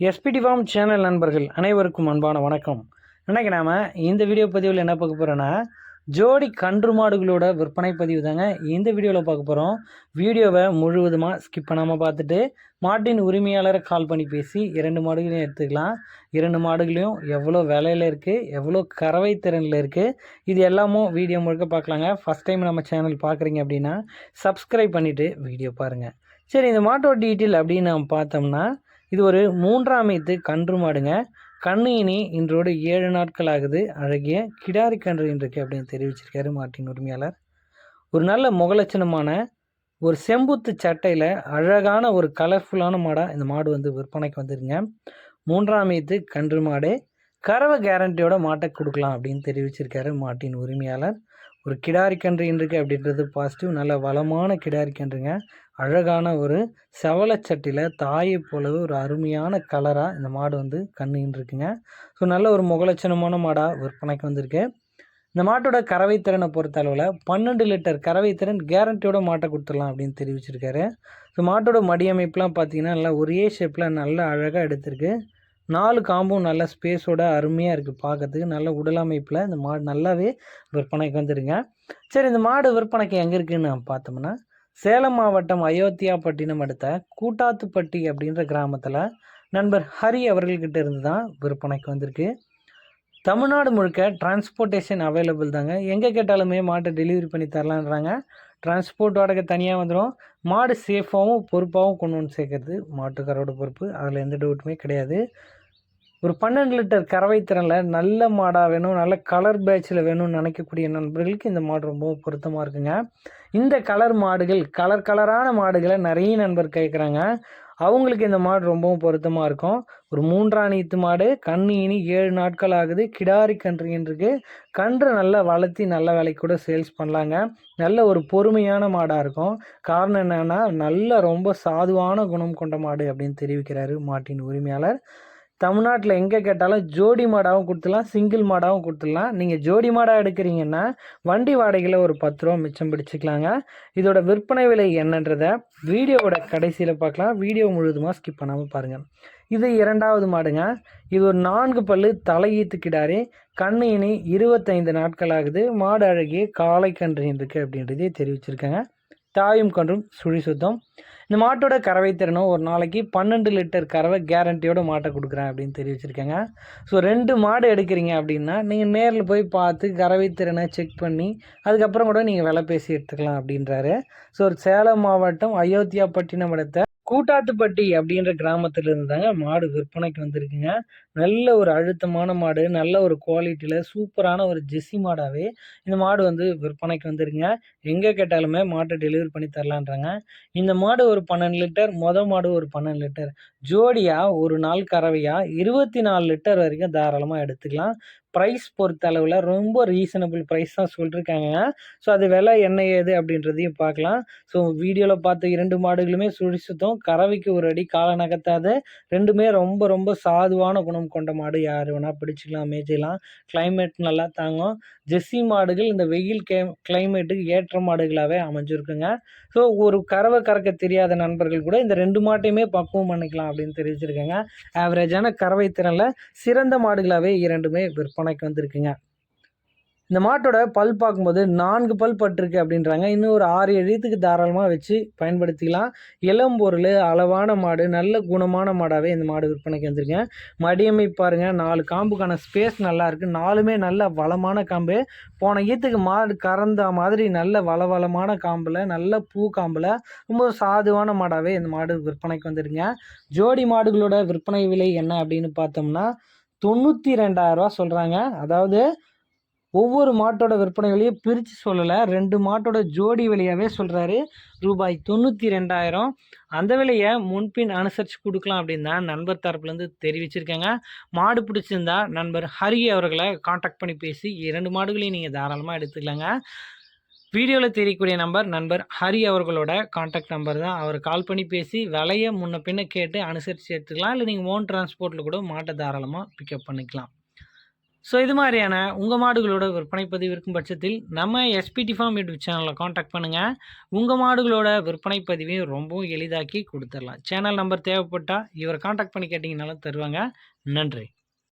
SPD form channel நண்பர்கள் அனைவருக்கும் அன்பான வணக்கம். இன்னைக்கு நாம் இந்த வீடியோ பதிவில் என்ன பார்க்க போகிறோன்னா ஜோடி கன்று மாடுகளோட விற்பனை பதிவு தாங்க. இந்த வீடியோவில் பார்க்க போகிறோம் வீடியோவை முழுவதுமாக ஸ்கிப் பண்ணாமல் பார்த்துட்டு மாட்டின் உரிமையாளரை கால் பண்ணி பேசி இரண்டு மாடுகளையும் எடுத்துக்கலாம். இரண்டு மாடுகளையும் எவ்வளோ விலையில் இருக்குது எவ்வளோ கறவை திறனில் இருக்குது இது எல்லாமும் வீடியோ முழுக்க பார்க்கலாங்க. ஃபஸ்ட் டைம் நம்ம சேனல் பார்க்குறீங்க அப்படின்னா சப்ஸ்கிரைப் பண்ணிவிட்டு வீடியோ பாருங்கள் சரி இந்த மாட்டோட டீட்டெயில் அப்படின்னு நம்ம பார்த்தோம்னா இது ஒரு மூன்றாம் மீத்து கன்று மாடுங்க. கண்ணு இனி இன்றோடு ஏழு நாட்கள் ஆகுது அழகிய கிடாரி கன்று இன்றைக்கு அப்படின்னு தெரிவிச்சிருக்காரு மாட்டின் உரிமையாளர். ஒரு நல்ல முகலட்சணமான ஒரு செம்புத்து சட்டையில் அழகான ஒரு கலர்ஃபுல்லான மாடாக இந்த மாடு வந்து விற்பனைக்கு வந்துருங்க. மூன்றாம் மீத்து கன்று மாடு. கறவை கேரண்டியோட மாட்டை கொடுக்கலாம் அப்படின்னு தெரிவிச்சிருக்காரு மாட்டின் உரிமையாளர். ஒரு கிடாரி கன்று இன்றைக்கு அப்படின்றது பாசிட்டிவ் நல்ல வளமான கிடாரி கன்றுங்க. அழகான ஒரு செவலச்சட்டியில் தாயை போலவே ஒரு அருமையான கலராக இந்த மாடு வந்து கண்ணுன்னு இருக்குங்க ஸோ நல்ல ஒரு முகலட்சணமான மாடாக விற்பனைக்கு வந்திருக்கு. இந்த மாட்டோட கறவை திறனை பொறுத்த அளவில் பன்னெண்டு லிட்டர் கறவை திறன் கேரண்டியோட மாட்டை கொடுத்துடலாம் அப்படின்னு தெரிவிச்சிருக்காரு. ஸோ மாட்டோட மடியமைப்புலாம் பார்த்தீங்கன்னா நல்லா ஒரே ஷேப்பில் நல்ல அழகாக எடுத்திருக்கு. நாலு காம்பும் நல்ல ஸ்பேஸோட அருமையாக இருக்குது பார்க்கறதுக்கு நல்ல உடலமைப்பில் இந்த மாடு நல்லாவே விற்பனைக்கு வந்துருங்க. சரி இந்த மாடு விற்பனைக்கு எங்கே இருக்குதுன்னு பார்த்தோம்னா சேலம் மாவட்டம் அயோத்தியாப்பட்டினம் அடுத்த கூட்டாத்துப்பட்டி அப்படின்ற கிராமத்தில் நண்பர் ஹரி அவர்கள்கிட்ட இருந்து தான் விற்பனைக்கு வந்திருக்கு. தமிழ்நாடு முழுக்க டிரான்ஸ்போர்ட்டேஷன் அவைலபிள் தாங்க. எங்கே கேட்டாலுமே மாட்டை டெலிவரி பண்ணி தரலான்றாங்க டிரான்ஸ்போர்ட் வாடகை தனியாக வந்துடும் மாடு சேஃபாகவும் பொறுப்பாகவும் கொண்டு வந்து சேர்க்கறது. மாட்டுக்காரோட பொறுப்பு. அதில் எந்த டவுட்டுமே கிடையாது. ஒரு பன்னெண்டு லிட்டர் கறவை திறனில் நல்ல மாடாக வேணும் நல்ல கலர் பேட்சில் வேணும்னு நினைக்கக்கூடிய நண்பர்களுக்கு இந்த மாடு ரொம்ப பொருத்தமாக இருக்குங்க. இந்த கலர் மாடுகள் கலர் கலரான மாடுகளை நிறைய நண்பர் கேட்குறாங்க அவங்களுக்கு இந்த மாடு ரொம்பவும் பொருத்தமாக இருக்கும். ஒரு மூன்றாணித்து மாடு கண்ணு இனி ஏழு நாட்கள் ஆகுது. கிடாரி கன்றுன்றிருக்கு கன்று நல்லா வளர்த்தி நல்ல விலைக்கு கூட சேல்ஸ் பண்ணலாங்க. நல்ல ஒரு பொறுமையான மாடாக இருக்கும். காரணம் என்னென்னா நல்ல ரொம்ப சாதுவான குணம் கொண்ட மாடு அப்படின்னு தெரிவிக்கிறாரு மாட்டின் உரிமையாளர். தமிழ்நாட்டில் எங்கே கேட்டாலும் ஜோடி மாடாகவும் கொடுத்துடலாம் சிங்கிள் மாடாகவும் கொடுத்துடலாம். நீங்கள் ஜோடி மாடாக எடுக்கிறீங்கன்னா வண்டி வாடகையில் ஒரு பத்து ரூபா மிச்சம் பிடிச்சிக்கலாங்க. இதோட விற்பனை விலை என்னன்றதை வீடியோவோட கடைசியில் பார்க்கலாம். வீடியோ முழுதுமாக ஸ்கிப் பண்ணாமல் பாருங்கள் இது இரண்டாவது மாடுங்க. இது ஒரு நான்கு பல்லு தலையீத்து கிடாரி. கண்ணு இனி இருபத்தைந்து நாட்கள் ஆகுது. மாடு அழகிய காளை கன்று இருக்குது அப்படின்றதே தெரிவிச்சிருக்காங்க. தாயும் கன்றும் சுழி சுத்தம். இந்த மாட்டோட கறவை திறனும் ஒரு நாளைக்கு பன்னெண்டு லிட்டர் கறவை கேரண்டியோட மாட்டை கொடுக்குறேன் அப்படின்னு தெரிவிச்சிருக்கேங்க ஸோ ரெண்டு மாடு எடுக்கிறீங்க அப்படின்னா நீங்கள் நேரில் போய் பார்த்து கறவை திறனை செக் பண்ணி அதுக்கப்புறம் கூட நீங்கள் விலை பேசி எடுத்துக்கலாம் அப்படின்றாரு. ஸோ சேலம் மாவட்டம் அயோத்தியாப்பட்டினம் இடத்த கூட்டாத்துப்பட்டி அப்படின்ற கிராமத்துல இருந்து தாங்க மாடு விற்பனைக்கு வந்திருக்குங்க. நல்ல ஒரு அழுத்தமான மாடு நல்ல ஒரு குவாலிட்டியில் சூப்பரான ஒரு ஜெஸ்ஸி மாடாகவே இந்த மாடு வந்து விற்பனைக்கு வந்துருங்க எங்கே கேட்டாலுமே மாட்டை டெலிவரி பண்ணி தரலான்றாங்க. இந்த மாடு ஒரு பன்னெண்டு லிட்டர் மொதல் மாடு ஒரு பன்னெண்டு லிட்டர். ஜோடியாக ஒரு நாள் கறவையாக இருபத்தி நாலு லிட்டர் வரைக்கும் தாராளமாக எடுத்துக்கலாம். ப்ரைஸ் பொறுத்த அளவில் ரொம்ப ரீசனபிள் ப்ரைஸ் தான் சொல்லியிருக்காங்க ஸோ அது விலை என்ன ஏது அப்படின்றதையும் பார்க்கலாம். ஸோ வீடியோவில் பார்த்த இரண்டு மாடுகளுமே சுழி சுத்தம் கறவைக்கு ஒரு அடி காலை நகர்த்தாத ரெண்டுமே ரொம்ப ரொம்ப சாதுவான குணம் கொண்ட மாடு. யார் வேணால் பிடிச்சிக்கலாம் மேய்ச்சிக்கலாம். கிளைமேட் நல்லா தாங்கும். ஜெஸ்ஸி மாடுகள் இந்த வெயில் கே கிளைமேட்டுக்கு ஏற்ற மாடுகளாகவே அமைஞ்சிருக்குங்க. ஸோ ஒரு கறவை கறக்க தெரியாத நண்பர்கள் கூட இந்த ரெண்டு மாட்டையுமே பக்குவம் பண்ணிக்கலாம் அப்படின்னு தெரிவிச்சிருக்கேங்க. ஆவரேஜான கறவை திறனில் சிறந்த மாடுகளாகவே இரண்டுமே விற்பனைக்கு வந்திருக்குங்க. இந்த மாட்டோட பல் பார்க்கும்போது நான்கு பல் பட்டிருக்கு அப்படின்றாங்க. இன்னும் ஒரு ஆறு எழுத்துக்கு தாராளமாக வச்சு பயன்படுத்திக்கலாம். இளம் பொருள் அளவான மாடு நல்ல குணமான மாடாகவே இந்த மாடு விற்பனைக்கு வந்திருக்கேன் மடியமை பாருங்கள் நாலு காம்புக்கான ஸ்பேஸ் நல்லா இருக்குது நாலுமே நல்ல வளமான காம்பு. போன ஈத்துக்கு மாடு கறந்த மாதிரி நல்ல வளவளமான காம்பில் நல்ல பூ காம்பில் ரொம்ப சாதுவான மாடாகவே இந்த மாடு விற்பனைக்கு வந்துருங்க. ஜோடி மாடுகளோட விற்பனை விலை என்ன அப்படின்னு பார்த்தோம்னா தொண்ணூற்றி ரெண்டாயிரரூவா சொல்கிறாங்க அதாவது ஒவ்வொரு மாட்டோட விற்பனை விலையை பிரித்து சொல்லலை. ரெண்டு மாட்டோட ஜோடி விலையாகவே சொல்கிறாரு ரூபாய் தொண்ணூற்றி ரெண்டாயிரம். அந்த விலையை முன்பின் அனுசரித்து கொடுக்கலாம் அப்படின்னு தான் நண்பர் தரப்புலேருந்து தெரிவிச்சிருக்காங்க. மாடு பிடிச்சிருந்தா நண்பர் ஹரி அவர்களை காண்டாக்ட் பண்ணி பேசி இரண்டு மாடுகளையும் நீங்கள் தாராளமாக எடுத்துக்கலாங்க. வீடியோவில் தெரியக்கூடிய நம்பர் நண்பர் ஹரி அவர்களோட காண்டாக்ட் நம்பர் தான். அவர் கால் பண்ணி பேசி விலையை முன்ன பின்ன கேட்டு அனுசரித்து எடுத்துக்கலாம். இல்லை நீங்கள் ஓன் டிரான்ஸ்போர்ட்டில் கூட மாட்டை தாராளமாக பிக்கப் பண்ணிக்கலாம். ஸோ இது மாதிரியான உங்கள் மாடுகளோட விற்பனை பதிவு இருக்கும் பட்சத்தில் நம்ம எஸ்பிடி ஃபார்ம் யூடியூப் சேனலில் காண்டாக்ட் பண்ணுங்கள் உங்கள் மாடுகளோட விற்பனை பதிவையும் ரொம்பவும் எளிதாக்கி கொடுத்துடலாம். சேனல் நம்பர் தேவைப்பட்டால் இவரை காண்டாக்ட் பண்ணி கேட்டிங்கனாலும் தருவாங்க. நன்றி.